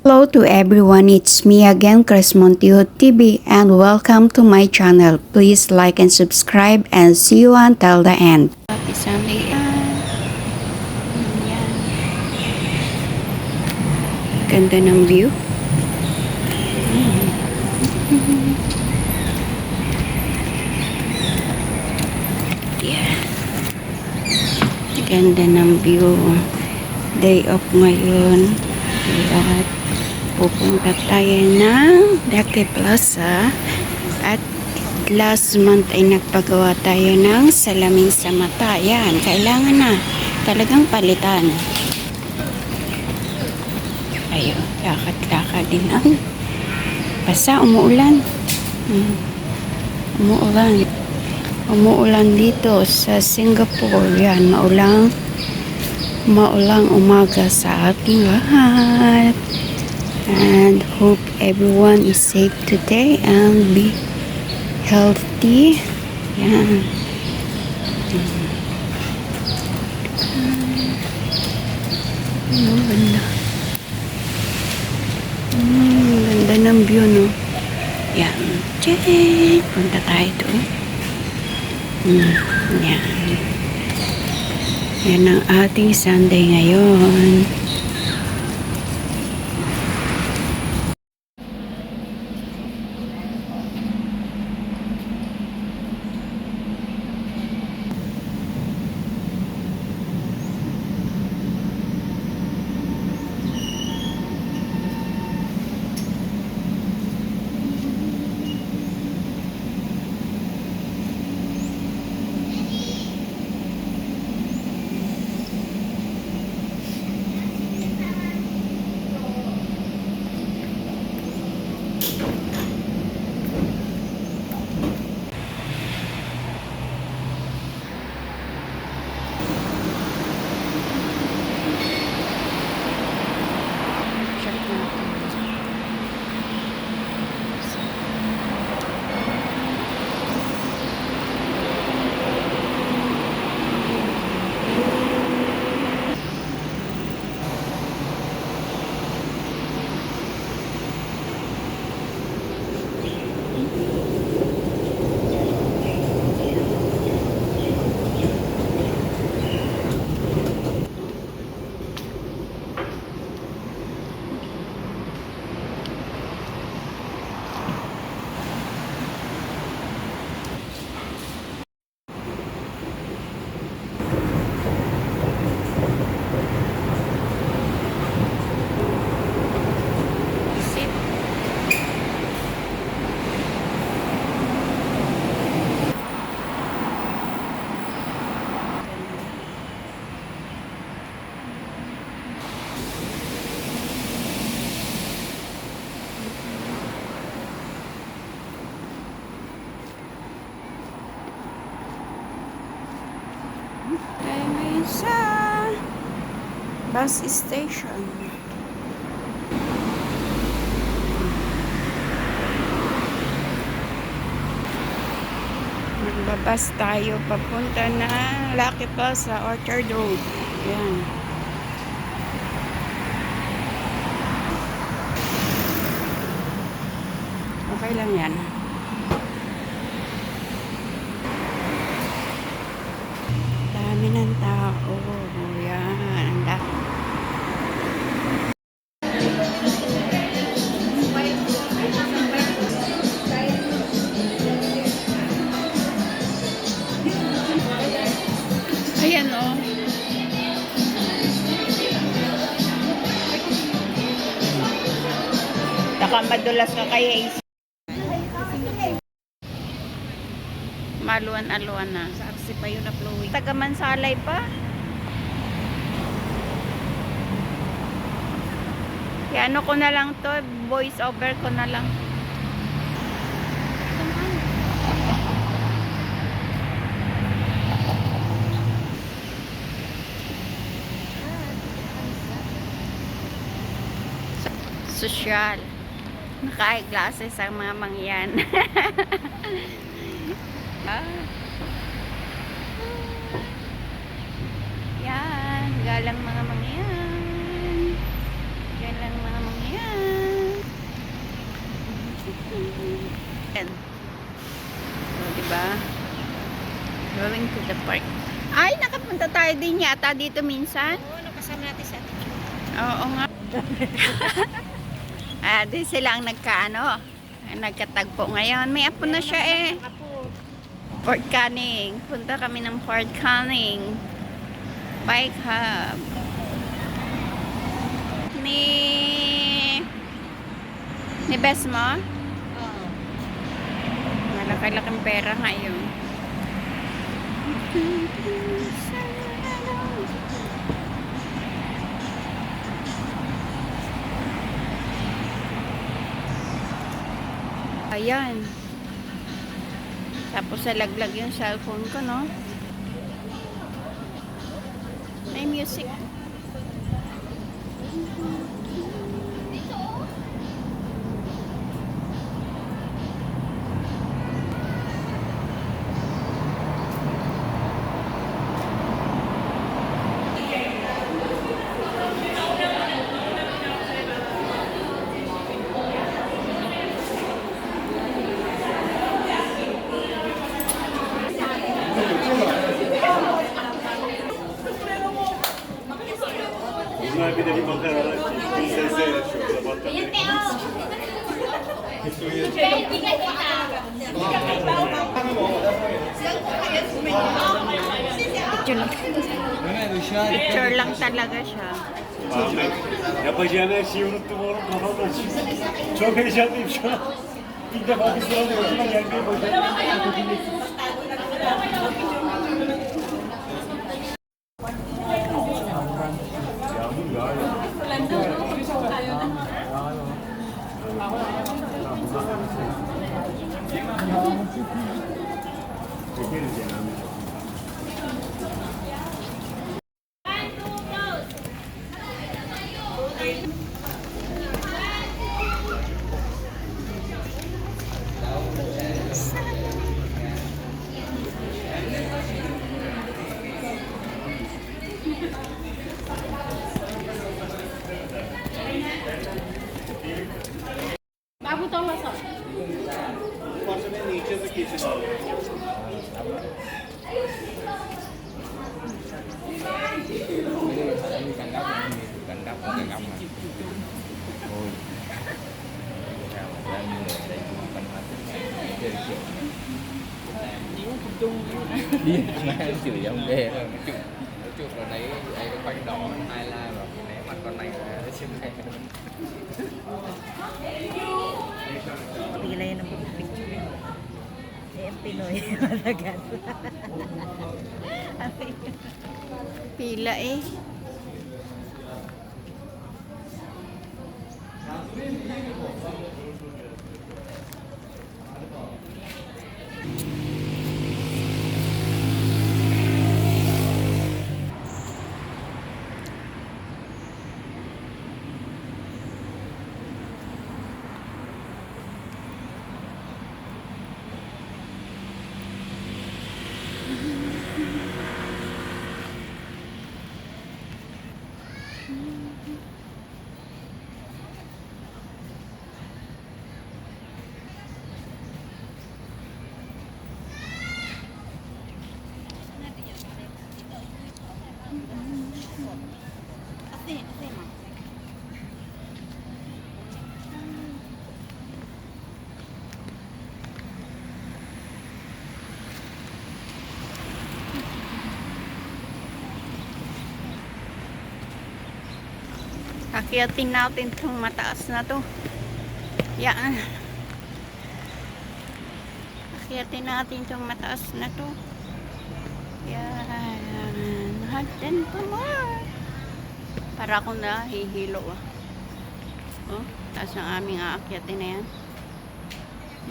Hello to everyone, it's me again, Chris Montijo TV, and welcome to my channel. Please like and subscribe, and see you until the end. Happy Sunday. Ganda ng view. Yeah. Ganda ng view. Day off ngayon. At pupunta tayo ng Dake Plaza. At last month ay nagpagawa tayo ng salamin sa mata. Yan, kailangan na. Talagang palitan. Ayun, lakad-lakad din. Ay, basta umuulan. Hmm. Umuulan. Umuulan dito sa Singapore. Yan, maulang maulang umaga sa ating lahat. And hope everyone is safe today and be healthy. Yan. Ano, ganda. Mm, ganda ng view, no? Yan. Tiyay! Punta tayo doon. Mm, yan. Yan ang ating Sunday ngayon. Bus station. Nagbabas tayo papunta na Lucky Plaza, Orchard Road. Yan. Okay lang yan. Baka madulas ka kaya is maluan-aluan na. Sa RC pa yun na-flowing. Taga Mansalay pa. Yan, ano ko na lang to, voice over ko na lang naka glasses ang mga mangyan. Ah. yan galang mga mangyan. Galang mga mangyan. Yan. So diba? Going to the park. Ay nakapunta tayo din yata dito minsan. Oo nakasama natin sa atin oo nga. ah, di sila ang nagkaano. Nagkatagpo ngayon. May apo na siya eh. Fort Canning. Punta kami ng Fort Canning. Bike Hub. Ni... Ni Bes mo? Oo. Malaki-laking pera ngayon. Ayan. Tapos nalaglag yung cellphone ko, no? May music. Picture talaga siya. Ahmet, yapacağın her şeyi unuttum oğlum kafam açık. Çok heyecanlıyım şu an. İlk defa bir sıranın başına gelmeye başladım. Hết chơi chịu đi nghe chửi ông ghê nói chung nói chung là đấy đây cái quanh đỏ hai la và né mặt con này là trên này Pinoy. Malagan. Pila eh. Akyatin natin itong mataas na to. Yan. Akyatin natin itong mataas na to. Yan. Hagdan pa more. Para akong nahihilo ah. Oh, taas ang aming aakyatin na yan.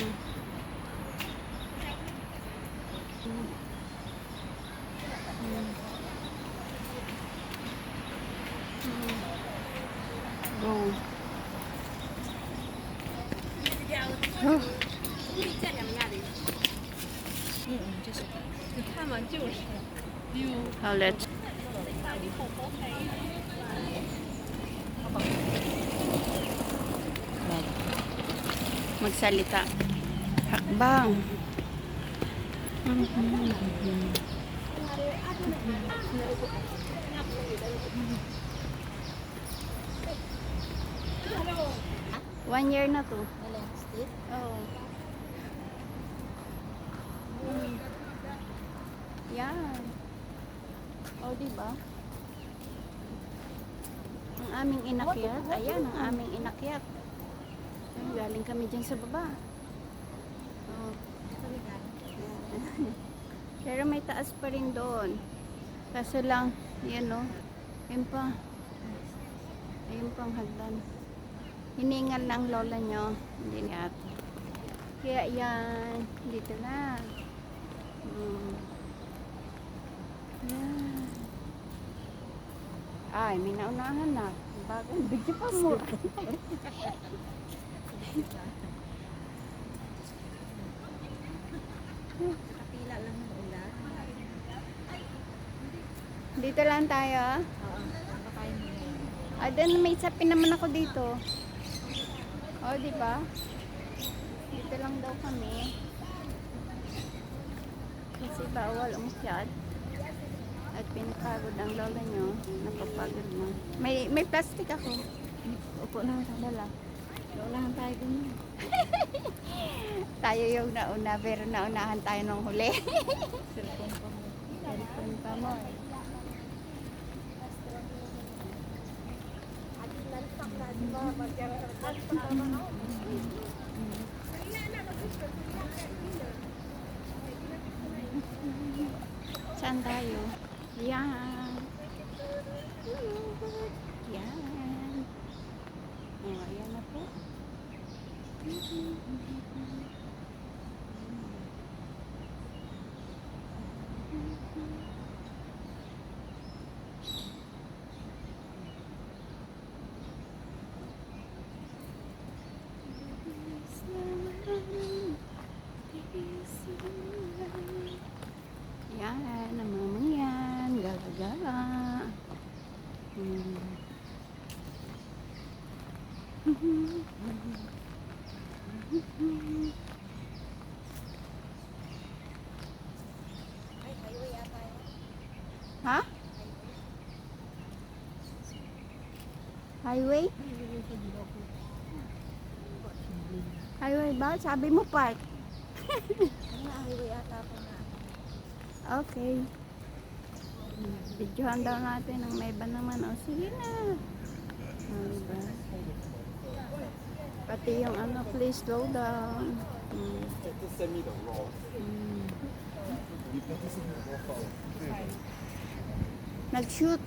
Hmm. Go. Magsalita. Hakbang. One year na to. Oo. Mm. Yan. O, di ba? Ang aming inakyat. Ayan, ang aming inakyat. Galing kami dyan sa baba. Oh. Pero may taas pa rin doon. Kaso lang, yan o. Yun pa. Ayun pang hagdan. Hiningal ng lola nyo. Hindi ni ate. Kaya yan. Dito na. Hmm. Yan. Ay, may naunahan na. Bagay, bigyan pa mo. Kapila lang ng ulan. Dito lang tayo. Oo, napakain mo na. Ah, then may sapin naman ako dito. Oh, di ba? Dito lang daw kami. Kasi bawal umakyat. At pinapagod ang lola nyo. Napapagod mo. May, may plastic ako. Upo na sa dala. Tayo dun. Tayo yung nauna, pero naunahan tayo nung huli. Cellphone pa mo. Cellphone pa mo. Saan tayo? Yan. Yan. Oh, ayan na po. Yan, namamayan, gala-gala. Hmm. Ay, highway ata yun. Ha? Highway? Highway ba? Sabi mo park. Highway ata po na. Okay. Videohan daw natin ang may iba naman. O, sige na. O, diba? Pati yung ano, please slow down. Mm. Mm. Nag-shoot.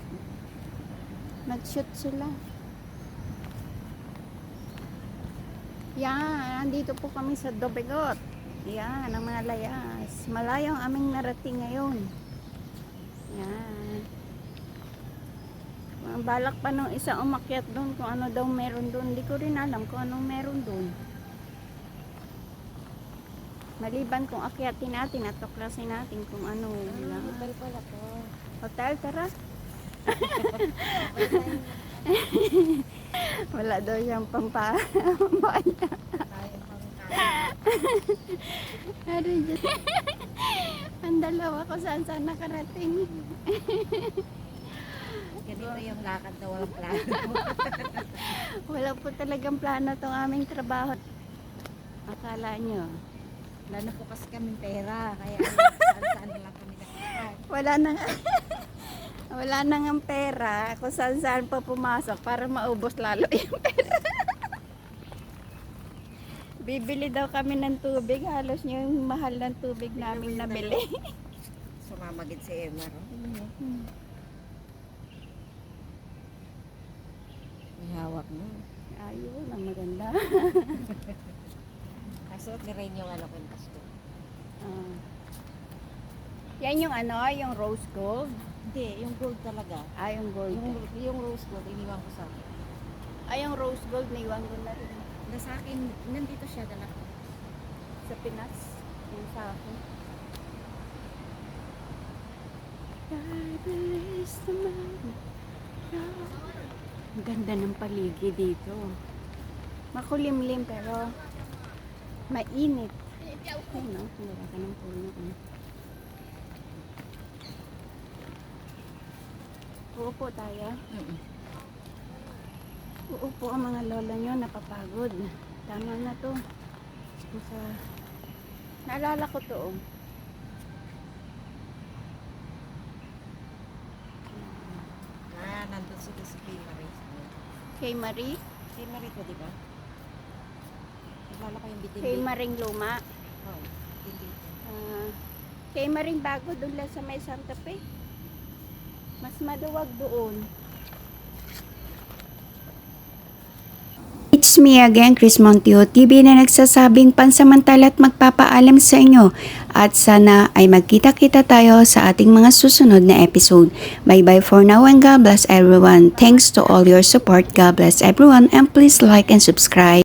Nag-shoot sila. Yan, nandito po kami sa Dobegot. Yan, ang mga layas. Malayo ang aming narating ngayon. Yan. Ang Balak pa nung isa umakyat doon kung ano daw meron doon. Hindi ko rin alam kung anong meron doon. Maliban kung akyatin natin at tuklasin natin kung ano lang. Hotel pala to. Hotel, tara. Wala daw siyang dyan? Ang dalawa ko saan saan nakarating. Ganito yung lakad na walang plano. Wala po talagang plano tong aming trabaho. Akala nyo. Wala na po kasi kaming pera. Kaya saan-saan na lang kami nakikita. Wala na nga. Wala na nga pera kung saan saan pa pumasok para maubos lalo yung pera. Bibili daw kami ng tubig. Halos yung mahal ng tubig namin nabili. Sumamagid si Emma. no? May hawak mo. Ayun, ang maganda. Kasuot ni Rain yung ano kwintas ko. Ah. Yan yung ano, yung rose gold. Hindi, yung gold talaga. Ah, yung gold. Yung, yung rose gold, iniwan ko sa akin. Ah, yung rose gold, naiwan ko na rin. Na sa akin, nandito siya dala ko. Sa Pinas. Yung sa akin. God bless the man. Ang ganda ng paligid dito. Makulimlim pero mainit. Ayun no, wala ka ng puno. Uupo tayo. Uupo ang mga lola nyo, napapagod. Tama na to. Sa... Naalala ko to. oh. Ah, nandun sila si Kay Marie. Kay Marie. Kay Marie ko, di ba? Nalala ko yung bitin. Kay Maring Luma. Oh, hindi. Ah, kay Maring Bago doon lang sa may Santa Fe. Mas maluwag doon. It's me again, Chris Monteo TV na nagsasabing pansamantala at magpapaalam sa inyo at sana ay magkita-kita tayo sa ating mga susunod na episode. Bye-bye for now and God bless everyone. Thanks to all your support. God bless everyone and please like and subscribe.